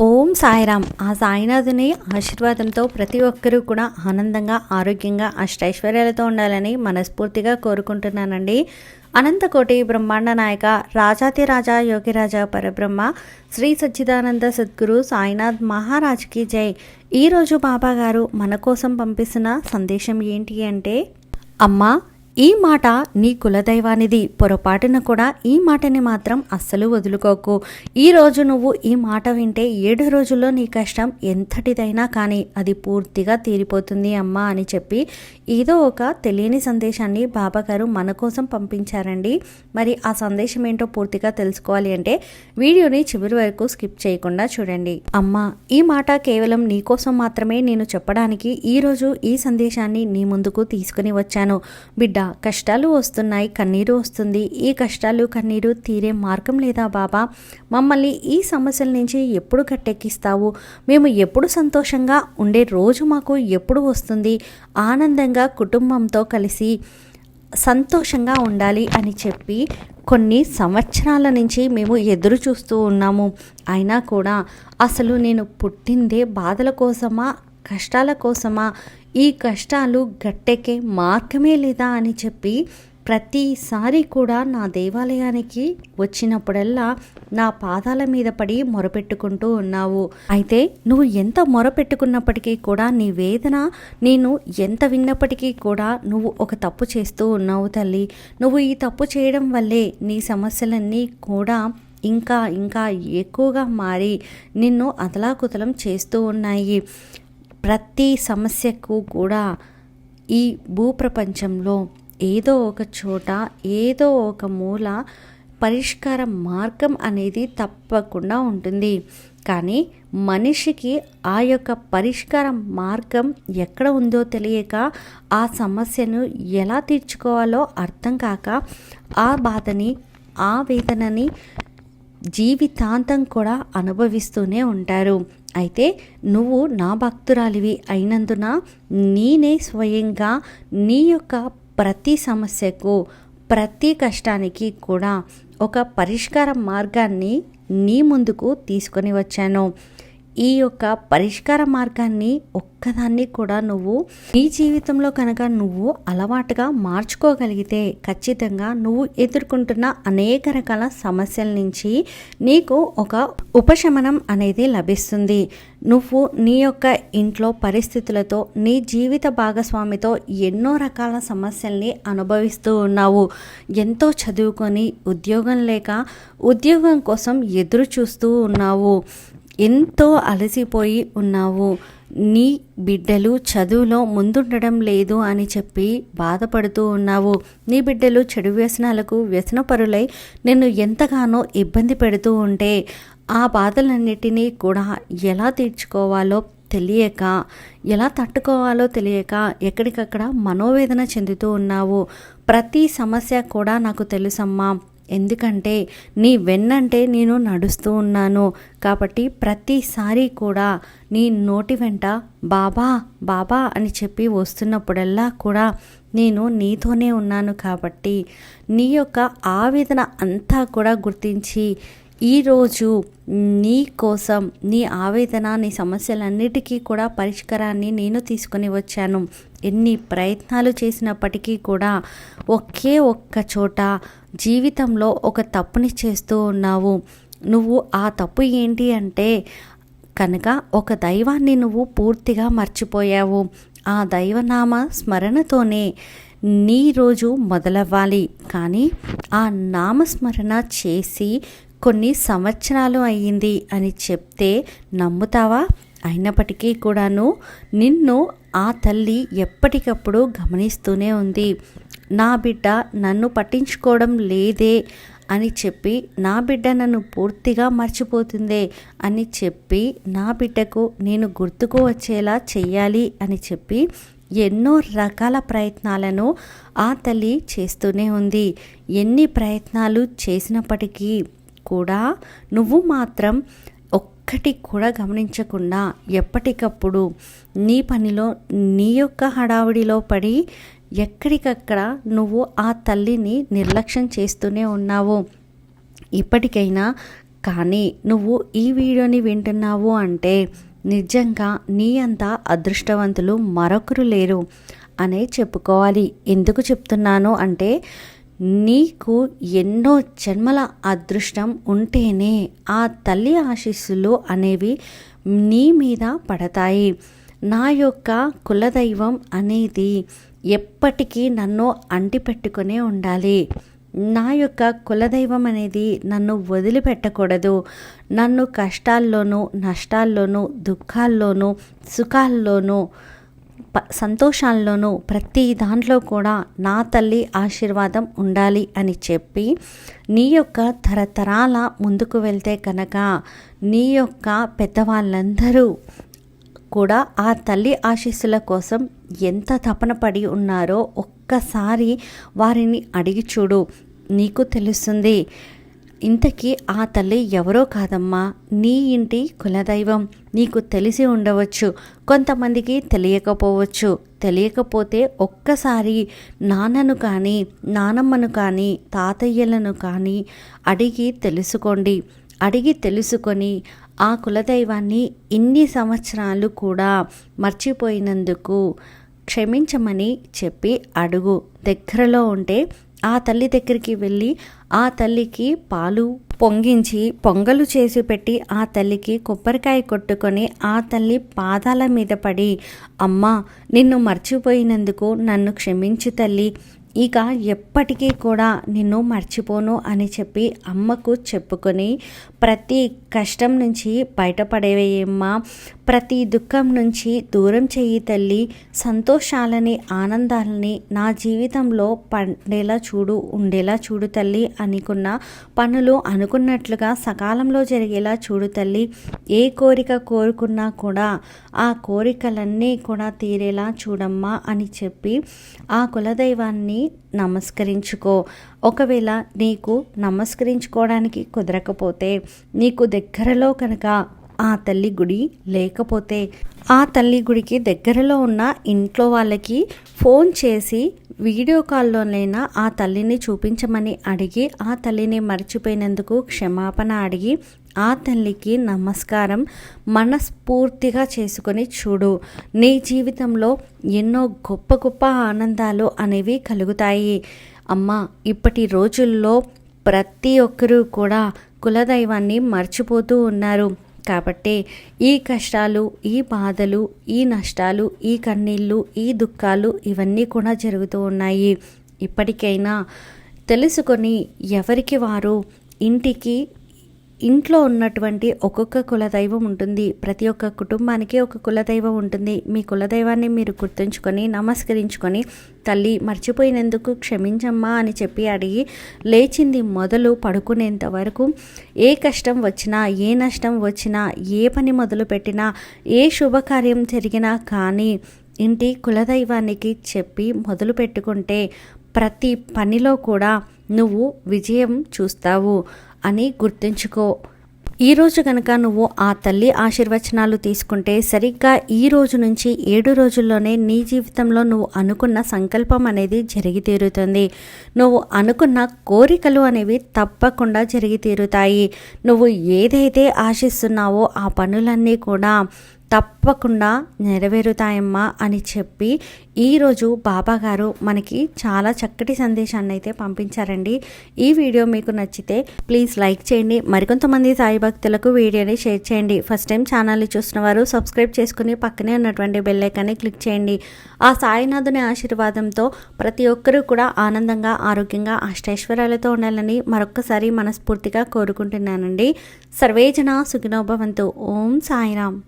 ఓం సాయిరామ్. ఆ సాయినాథుని ఆశీర్వాదంతో ప్రతి ఒక్కరూ కూడా ఆనందంగా ఆరోగ్యంగా అష్టైశ్వర్యాలతో ఉండాలని మనస్ఫూర్తిగా కోరుకుంటున్నానండి. అనంతకోటి బ్రహ్మాండ నాయక రాజాతిరాజా యోగిరాజా పరబ్రహ్మ శ్రీ సచ్చిదానంద సద్గురు సాయినాథ్ మహారాజ్కి జై. ఈరోజు బాబా గారు మన కోసం పంపిస్తున్న సందేశం ఏంటి అంటే అమ్మా ఈ మాట నీ కులదైవానిది. పొరపాటున కూడా ఈ మాటని మాత్రం అస్సలు వదులుకోకు. ఈ రోజు నువ్వు ఈ మాట వింటే ఏడు రోజుల్లో నీ కష్టం ఎంతటిదైనా కానీ అది పూర్తిగా తీరిపోతుంది అమ్మా అని చెప్పి ఏదో ఒక తెలియని సందేశాన్ని బాబాగారు మన కోసం పంపించారండి. మరి ఆ సందేశం ఏంటో పూర్తిగా తెలుసుకోవాలి అంటే వీడియోని చివరి వరకు స్కిప్ చేయకుండా చూడండి. అమ్మా ఈ మాట కేవలం నీ కోసం మాత్రమే నేను చెప్పడానికి ఈరోజు ఈ సందేశాన్ని నీ ముందుకు తీసుకుని వచ్చాను. బిడ్డ కష్టాలు వస్తున్నాయి కన్నీరు వస్తుంది. ఈ కష్టాలు కన్నీరు తీరే మార్గం లేదా బాబా? మమ్మల్ని ఈ సమస్యల నుంచి ఎప్పుడు గట్టెక్కిస్తావు మేము ఎప్పుడు సంతోషంగా ఉండే రోజు మాకు ఎప్పుడు వస్తుంది? ఆనందంగా కుటుంబంతో కలిసి సంతోషంగా ఉండాలి అని చెప్పి కొన్ని సంవత్సరాల నుంచి మేము ఎదురు చూస్తూ ఉన్నాము. అయినా కూడా అసలు నేను పుట్టిందే బాధల కోసమా? కష్టాల కోసమా? ఈ కష్టాలు గట్టెక్కే మార్గమే లేదా అని చెప్పి ప్రతిసారి కూడా నా దేవాలయానికి వచ్చినప్పుడల్లా నా పాదాల మీద పడి మొరపెట్టుకుంటూ ఉన్నావు. అయితే నువ్వు ఎంత మొరపెట్టుకున్నప్పటికీ కూడా నీ వేదన నేను ఎంత విన్నప్పటికీ కూడా నువ్వు ఒక తప్పు చేస్తూ ఉన్నావు తల్లి. నువ్వు ఈ తప్పు చేయడం వల్లే నీ సమస్యలన్నీ కూడా ఇంకా ఇంకా ఎక్కువగా మారి నిన్ను అదలాకుతలం చేస్తూ ఉన్నాయి. ప్రతి సమస్యకు కూడా ఈ భూప్రపంచంలో ఏదో ఒక చోట ఏదో ఒక మూల పరిష్కార మార్గం అనేది తప్పకుండా ఉంటుంది. కానీ మనిషికి ఆ యొక్క పరిష్కార మార్గం ఎక్కడ ఉందో తెలియక ఆ సమస్యను ఎలా తీర్చుకోవాలో అర్థం కాక ఆ బాధని ఆ వేదనని జీవితాంతం కూడా అనుభవిస్తూనే ఉంటారు. అయితే నువ్వు నా భక్తురాలివి అయినందున నేనే స్వయంగా నీ యొక్క ప్రతి సమస్యకు ప్రతి కష్టానికి కూడా ఒక పరిష్కార మార్గాన్ని నీ ముందుకు తీసుకొని వచ్చాను. ఈ యొక్క పరిష్కార మార్గాన్ని ఒక్కదాన్ని కూడా నువ్వు నీ జీవితంలో కనుక నువ్వు అలవాటుగా మార్చుకోగలిగితే ఖచ్చితంగా నువ్వు ఎదుర్కొంటున్న అనేక రకాల సమస్యల నుంచి నీకు ఒక ఉపశమనం అనేది లభిస్తుంది. నువ్వు నీ యొక్క ఇంట్లో పరిస్థితులతో నీ జీవిత భాగస్వామితో ఎన్నో రకాల సమస్యల్ని అనుభవిస్తూ ఉన్నావు. ఎంతో చదువుకొని ఉద్యోగం లేక ఉద్యోగం కోసం ఎదురు చూస్తూ ఉన్నావు. ఎంతో అలసిపోయి ఉన్నావు. నీ బిడ్డలు చదువులో ముందుండడం లేదు అని చెప్పి బాధపడుతూ ఉన్నావు. నీ బిడ్డలు చెడు వ్యసనాలకు వ్యసనపరులై నిన్ను ఎంతగానో ఇబ్బంది పెడుతూ ఉంటే ఆ బాధలన్నిటినీ కూడా ఎలా తీర్చుకోవాలో తెలియక ఎలా తట్టుకోవాలో తెలియక ఎక్కడికక్కడ మనోవేదన చెందుతూ ఉన్నావు. ప్రతి సమస్య కూడా నాకు తెలుసమ్మా. ఎందుకంటే నీ వెన్నంటే నేను నడుస్తూ ఉన్నాను. కాబట్టి ప్రతిసారి కూడా నీ నోటి వెంట బాబా బాబా అని చెప్పి వస్తున్నప్పుడల్లా కూడా నేను నీతోనే ఉన్నాను కాబట్టి నీ యొక్క ఆవేదన అంతా కూడా గుర్తించి ఈరోజు నీ కోసం నీ ఆవేదన నీ సమస్యలన్నిటికీ కూడా పరిష్కారాన్ని నేను తీసుకొని వచ్చాను. ఎన్ని ప్రయత్నాలు చేసినప్పటికీ కూడా ఒకే ఒక్క చోట జీవితంలో ఒక తప్పుని చేస్తూ ఉన్నావు. నువ్వు ఆ తప్పు ఏంటి అంటే కనుక ఒక దైవాన్ని నువ్వు పూర్తిగా మర్చిపోయావు. ఆ దైవనామ స్మరణతోనే నీ రోజు మొదలవ్వాలి. కానీ ఆ నామస్మరణ చేసి కొన్ని సంవత్సరాలు అయ్యింది అని చెప్తే నమ్ముతావా? అయినప్పటికీ కూడాను నిన్ను ఆ తల్లి ఎప్పటికప్పుడు గమనిస్తూనే ఉంది. నా బిడ్డ నన్ను పట్టించుకోవడం లేదే అని చెప్పి నా బిడ్డ నన్ను పూర్తిగా మర్చిపోతుందే అని చెప్పి నా బిడ్డకు నేను గుర్తుకు వచ్చేలా చెయ్యాలి అని చెప్పి ఎన్నో రకాల ప్రయత్నాలను ఆ తల్లి చేస్తూనే ఉంది. ఎన్ని ప్రయత్నాలు చేసినప్పటికీ కూడా నువ్వు మాత్రం ఒక్కటి కూడా గమనించకుండా ఎప్పటికప్పుడు నీ పనిలో నీ యొక్క హడావిడిలో పడి ఎక్కడికక్కడ నువ్వు ఆ తల్లిని నిర్లక్ష్యం చేస్తూనే ఉన్నావు. ఇప్పటికైనా కానీ నువ్వు ఈ వీడియోని వింటున్నావు అంటే నిజంగా నీ అంత అదృష్టవంతులు మరొకరు లేరు అనే చెప్పుకోవాలి. ఎందుకు చెప్తున్నాను అంటే నీకు ఎన్నో జన్మల అదృష్టం ఉంటేనే ఆ తల్లి ఆశీస్సులు అనేవి నీ మీద పడతాయి. నా యొక్క కులదైవం అనేది ఎప్పటికీ నన్ను అంటిపెట్టుకునే ఉండాలి. నా యొక్క కులదైవం అనేది నన్ను వదిలిపెట్టకూడదు. నన్ను కష్టాల్లోనూ నష్టాల్లోనూ దుఃఖాల్లోనూ సుఖాల్లోనూ సంతోషాల్లోనూ ప్రతి దాంట్లో కూడా నా తల్లి ఆశీర్వాదం ఉండాలి అని చెప్పి నీ యొక్క తరతరాల ముందుకు వెళ్తే కనుక నీ యొక్క పెద్దవాళ్ళందరూ కూడా ఆ తల్లి ఆశీస్సుల కోసం ఎంత తపన పడి ఉన్నారో ఒక్కసారి వారిని అడిగి చూడు. నీకు తెలుస్తుంది ఇంతకీ ఆ తల్లి ఎవరో కాదమ్మా. నీ ఇంటి కులదైవం. నీకు తెలిసి ఉండవచ్చు. కొంతమందికి తెలియకపోవచ్చు. తెలియకపోతే ఒక్కసారి నాన్నను కానీ నానమ్మను కానీ తాతయ్యలను కానీ అడిగి తెలుసుకోండి. అడిగి తెలుసుకొని ఆ కులదైవాన్ని ఇన్ని సంవత్సరాలు కూడా మర్చిపోయినందుకు క్షమించమని చెప్పి అడుగు. దగ్గరలో ఉంటే ఆ తల్లి దగ్గరికి వెళ్ళి ఆ తల్లికి పాలు పొంగించి పొంగలు చేసి పెట్టి ఆ తల్లికి కొబ్బరికాయ కొట్టుకొని ఆ తల్లి పాదాల మీద పడి అమ్మ నిన్ను మర్చిపోయినందుకు నన్ను క్షమించు తల్లి. ఇక ఎప్పటికీ కూడా నిన్ను మర్చిపోను అని చెప్పి అమ్మకు చెప్పుకొని ప్రతి కష్టం నుంచి బయటపడేవేయమ్మా ప్రతి దుఃఖం నుంచి దూరం చెయ్యి తల్లి. సంతోషాలని ఆనందాలని నా జీవితంలో పండేలా చూడు ఉండేలా చూడు తల్లి అనుకున్న పనులు అనుకున్నట్లుగా సకాలంలో జరిగేలా చూడు తల్లి. ఏ కోరిక కోరుకున్నా కూడా ఆ కోరికలన్నీ కూడా తీరేలా చూడమ్మా అని చెప్పి ఆ కులదైవాన్ని నమస్కరించుకో. ఒకవేళ నీకు నమస్కరించుకోవడానికి కుదరకపోతే నీకు దగ్గరలో కనుక ఆ తల్లి గుడి లేకపోతే ఆ తల్లి గుడికి దగ్గరలో ఉన్న ఇంట్లో వాళ్ళకి ఫోన్ చేసి వీడియో కాల్లోనైనా ఆ తల్లిని చూపించమని అడిగి ఆ తల్లిని మర్చిపోయినందుకు క్షమాపణ అడిగి ఆ తల్లికి నమస్కారం మనస్ఫూర్తిగా చేసుకొని చూడు. నీ జీవితంలో ఎన్నో గొప్ప గొప్ప ఆనందాలు అనేవి కలుగుతాయి. అమ్మ ఇప్పటి రోజుల్లో ప్రతి ఒక్కరూ కూడా కులదైవాన్ని మర్చిపోతూ ఉన్నారు. కాబట్టి ఈ కష్టాలు ఈ బాధలు ఈ నష్టాలు ఈ కన్నీళ్ళు ఈ దుఃఖాలు ఇవన్నీ కూడా జరుగుతూ ఉన్నాయి. ఇప్పటికైనా తెలుసుకొని ఎవరికి వారు? ఇంటికి ఇంట్లో ఉన్నటువంటి ఒక్కొక్క కులదైవం ఉంటుంది. ప్రతి ఒక్క కుటుంబానికి ఒక కులదైవం ఉంటుంది. మీ కులదైవాన్ని మీరు గుర్తుంచుకొని నమస్కరించుకొని తల్లి మర్చిపోయినందుకు క్షమించమ్మా అని చెప్పి అడిగి లేచింది మొదలు పడుకునేంత వరకు ఏ కష్టం వచ్చినా ఏ నష్టం వచ్చినా ఏ పని మొదలు పెట్టినా ఏ శుభకార్యం జరిగినా కానీ ఇంటి కులదైవానికి చెప్పి మొదలు పెట్టుకుంటే ప్రతి పనిలో కూడా నువ్వు విజయం చూస్తావు. అని గుర్తుంచుకో. ఈరోజు కనుక నువ్వు ఆ తల్లి ఆశీర్వచనాలు తీసుకుంటే సరిగ్గా ఈ రోజు నుంచి ఏడు రోజుల్లోనే నీ జీవితంలో నువ్వు అనుకున్న సంకల్పం అనేది జరిగి తీరుతుంది నువ్వు అనుకున్న కోరికలు అనేవి తప్పకుండా జరిగి తీరుతాయి నువ్వు ఏదైతే ఆశిస్తున్నావో ఆ పనులన్నీ కూడా తప్పకుండా నెరవేరుతాయమ్మా అని చెప్పి ఈరోజు బాబా గారు మనకి చాలా చక్కటి సందేశాన్ని అయితే పంపించారండి. ఈ వీడియో మీకు నచ్చితే ప్లీజ్ లైక్ చేయండి. మరికొంతమంది సాయి భక్తులకు వీడియోని షేర్ చేయండి. ఫస్ట్ టైం ఛానల్ని చూసిన వారు సబ్స్క్రైబ్ చేసుకుని పక్కనే ఉన్నటువంటి బెల్లైకాన్ని క్లిక్ చేయండి. ఆ సాయినాథుని ఆశీర్వాదంతో ప్రతి ఒక్కరూ కూడా ఆనందంగా ఆరోగ్యంగా అష్టైశ్వర్యాలతో ఉండాలని మరొక్కసారి మనస్ఫూర్తిగా కోరుకుంటున్నానండి. సర్వేజన సుఖినోభవంతు ఓం సాయిరామ్.